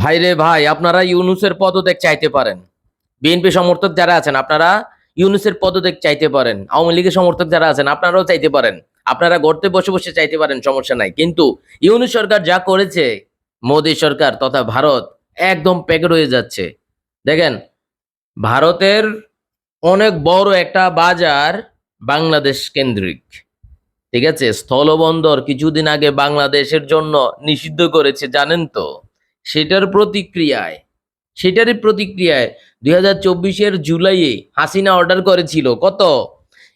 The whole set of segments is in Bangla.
ভাইরে ভাই, আপনারা ইউনুসের পদত্যাগ চাইতে পারেন। বিএনপি সমর্থক যারা আছেন, আপনারা ইউনুসের পদত্যাগ চাইতে পারেন। আওয়ামী লীগের সমর্থক যারা আছেন, আপনারাও চাইতে পারেন। আপনারা গড়তে বসে বসে চাইতে পারেন, সমস্যা নাই। কিন্তু ইউনুস সরকার যা করেছে, মোদী সরকার তথা ভারত একদম প্যাকেট হয়ে যাচ্ছে। দেখেন, ভারতের অনেক বড় একটা বাজার বাংলাদেশ কেন্দ্রিক। ঠিক আছে? স্থলবন্দর কিছুদিন আগে বাংলাদেশের জন্য নিষিদ্ধ করেছে, জানেন তো? সেটার প্রতিক্রিয়ায়, সেটারই প্রতিক্রিয়ায় দুই হাজার চব্বিশের জুলাইয়ে হাসিনা অর্ডার করেছিল কত?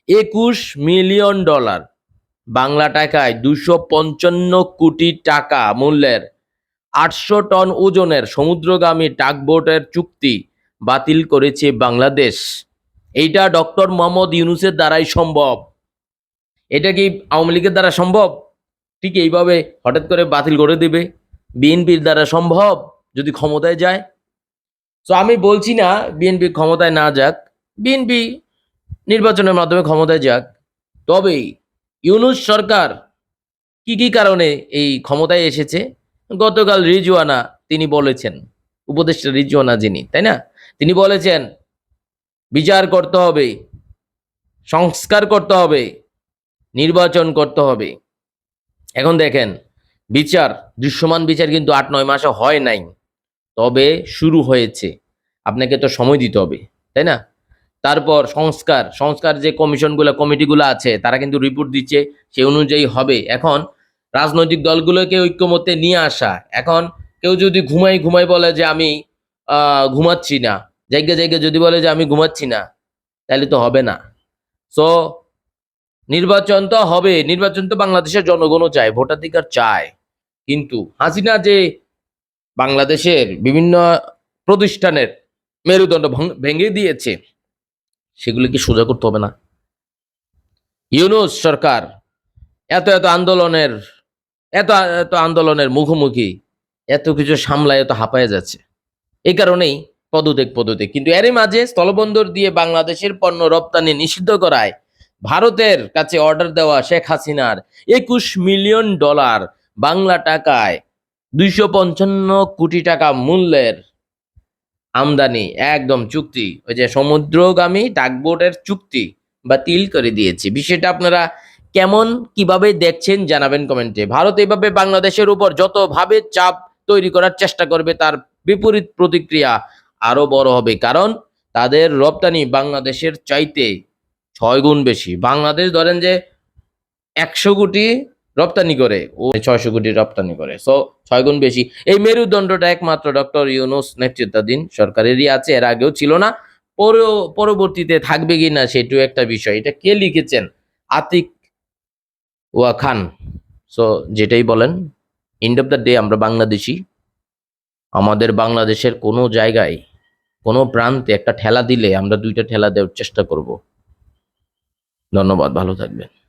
একুশ মিলিয়ন ডলার। বাংলা টাকায় দুশো পঞ্চান্ন কোটি টাকা মূল্যের আটশো টন ওজনের সমুদ্রগামী টাকবোটের চুক্তি বাতিল করেছে বাংলাদেশ। এইটা ডক্টর মোহাম্মদ ইউনুসের দ্বারাই সম্ভব। এটা কি আওয়ামী লীগের দ্বারা সম্ভব? ঠিক এইভাবে হঠাৎ করে বাতিল করে দেবে। বিএনপির দ্বারা সম্ভব যদি ক্ষমতায় যায়? তো আমি বলছি না বিএনপি ক্ষমতায় না যাক বিএনপি নির্বাচনের মাধ্যমে ক্ষমতায় যাক। তবে ইউনুস সরকার কি কি কারণে এই ক্ষমতায় এসেছে? গতকাল রিজওয়ানা তিনি বলেছেন, উপদেষ্টা রিজওয়ানা যিনি, তাই না? তিনি বলেছেন, বিচার করতে হবে, সংস্কার করতে হবে, নির্বাচন করতে হবে। এখন দেখেন বিচার, দৃশ্যমান বিচার কিন্তু আট, নয় মাসে হয় নাই। তবে শুরু হয়েছে। আপনাকে তো সময় দিতে হবে, তাই না? তারপর সংস্কার সংস্কার যে কমিশনগুলো, কমিটিগুলো আছে, তারা কিন্তু রিপোর্ট দিচ্ছে, সেই অনুযায়ী হবে। এখন রাজনৈতিক দলগুলোকে ঐক্যমত্যে নিয়ে আসা, এখন কেউ যদি ঘুমাই ঘুমাই বলে যে আমি ঘুমাচ্ছি না জায়গা জায়গা যদি বলে যে আমি ঘুমাচ্ছি না, তাহলে তো হবে না। সো নির্বাচন তো হবে, নির্বাচন তো বাংলাদেশের জনগণও চায়, ভোটাধিকার চায়। কিন্তু হাসিনা যে বাংলাদেশের বিভিন্ন প্রতিষ্ঠানের মেরুদণ্ড ভেঙে দিয়েছে, সেগুলো কি সোজা করতে হবে না? ইউনুস সরকার এত এত আন্দোলনের, এত এত আন্দোলনের মুখোমুখি, এত কিছু সামলায়, এত হাঁপায় যাচ্ছে। এই কারণেই পদত্যাগ পদত্যাগ। কিন্তু এরই মাঝে স্থলবন্দর দিয়ে বাংলাদেশের পণ্য রপ্তানি নিষিদ্ধ করায় ভারতের কাছে অর্ডার দেওয়া শেখ হাসিনার একুশ মিলিয়ন ডলার বাংলা টাকায় দুইশো পঞ্চান্ন কোটি টাকা মূল্যের আমদানি, একদম চুক্তি। ওই যে সমুদ্রগামী ডাকবোর্ডের চুক্তি বাতিল করে দিয়েছে। বিষয়টা আপনারা কেমন, কীভাবে দেখছেন জানাবেন কমেন্টে। ভারত এভাবে বাংলাদেশের উপর যতভাবে চাপ তৈরি করার চেষ্টা করবে, তার বিপরীত প্রতিক্রিয়া আরও বড় হবে। কারণ তাদের রপ্তানি বাংলাদেশের চাইতে ছয় গুণ বেশি। বাংলাদেশ ধরেন যে একশো কোটি রপ্তানি করে। ও ছয়শো কোটি রপ্তানি করে। সো ছয় গুণ বেশি। এই মেরুদণ্ডটা একমাত্র ডক্টর ইউনুস নেতৃত্বাধীন সরকারেরই আছে। এর আগেও ছিল না। পর- পরবর্তীতে থাকবে কি না সেটিও একটা বিষয়। এটা কে লিখেছেন? আতিক ওয়া খান। সো যেটাই বলেন এন্ড অফ দ্য ডে আমরা বাংলাদেশি। আমাদের বাংলাদেশের কোনো জায়গায়, কোনো প্রান্তে একটা ঠেলা দিলে আমরা দুইটা ঠেলা দেওয়ার চেষ্টা করব। ধন্যবাদ। ভালো থাকবেন।